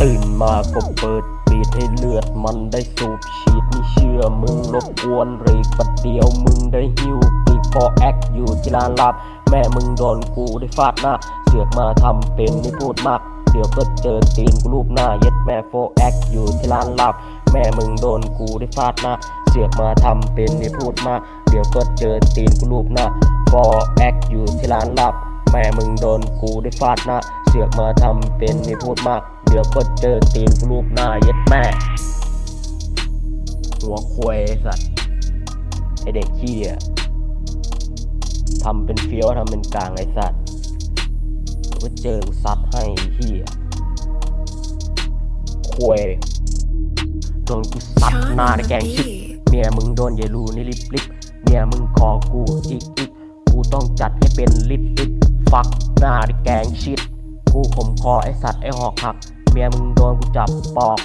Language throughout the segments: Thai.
ตื่นมาก็เปิดปีดให้เลือดมันได้สูบฉีดไม่เชื่อมึงรบกวนเรกปัดเดียวมึงได้หิวปีพอแอคอยู่ที่ร้านลับ แม่มึงโดนกูได้ฟาดหน้า เสือกมาทำเป็นไม่พูดมากเดี๋ยวก็เจอตีนกูรูปหน้าเย็ดแม่โฟแอคอยู่ที่ร้านลับ แม่มึงโดนกูได้ฟาดหน้า เสือกมาทำเป็นไม่พูดมากเดี๋ยวก็เจอตีนกูรูปหน้าโฟแอคอยู่ที่ร้านลับ แม่มึงโดนกูได้ฟาดหน้า เสือกมาทำเป็นไม่พูดมาก เดี๋ยวก็เจอตีนกูรูปหน้าเย็ดแม่ หัวควยสัตว์ไอเด็กขี้อะทำเป็นเฟี้ยวทำเป็นกลางไอสัตว์ก็เจอซัดให้ขี้อะควยโดนกูซัดหน้าในแกงชิดเมียมึงโดนยายรูนี่ลิบลิบเมียมึงขอกูอีกอีกกูต้องจัดให้เป็นลิบลิบฟักหน้าในแกงชิด กูข่มคอไอสัตว์ไอหอกหัก เมียมึงโดนกูจับปอก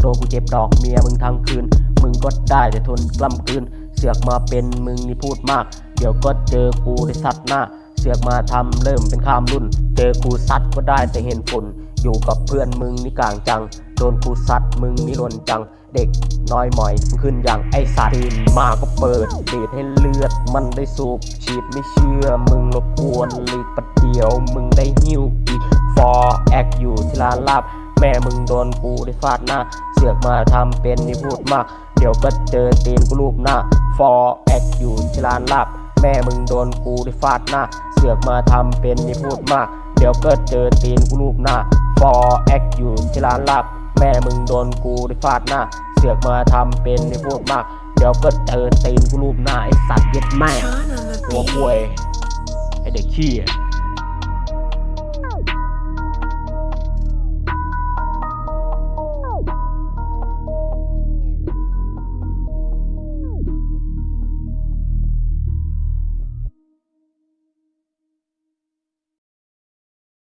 โดนกูเจ็บดอกเมียมึงทั้งคืน มึงก็ได้แต่ทนกล้ำคืน เสือกมาเป็นมึงนี่พูดมาก เดี๋ยวก็เจอกูได้สัตว์หน้า เสือกมาทำเริ่มเป็นข้ามรุ่น เจอกูสัตว์ก็ได้แต่เห็นฝุ่น อยู่กับเพื่อนมึงนี่กลางจัง โดนกูซัดมึงนี่รนจัง เด็กน้อยหมอยขึ้นอย่างไอสัตว์มาก็เปิดดีดให้เลือดมันได้สูบฉีดไม่เชื่อมึงรบกวนหลีกประเดียวมึงได้หิ้วอีกฟอแอคอยู่ที่ร้านลาบแม่มึงโดนกูได้ฟาดหน้า เสือกมาทำเป็นนี่พูดมาก เดี๋ยวก็เจอตีนกูรูปหน้า ฟอแอคอยู่ที่ร้านลาบ แม่มึงโดนกูได้ฟาดหน้า เสือกมาทำเป็นนี่พูดมาก เดี๋ยวก็เจอตีนกูรูปหน้า ฟอแอคอยู่ที่ร้านลาบแม่มึงโดนกูได้ฟาดหน้า เสือกมาทำเป็นนี่พูดมาก เดี๋ยวก็เจอตีนกูรูปหน้าไอสัตว์เย็ดแม่ Sean on the หัว beat. ควยไอเด็กขี้อะ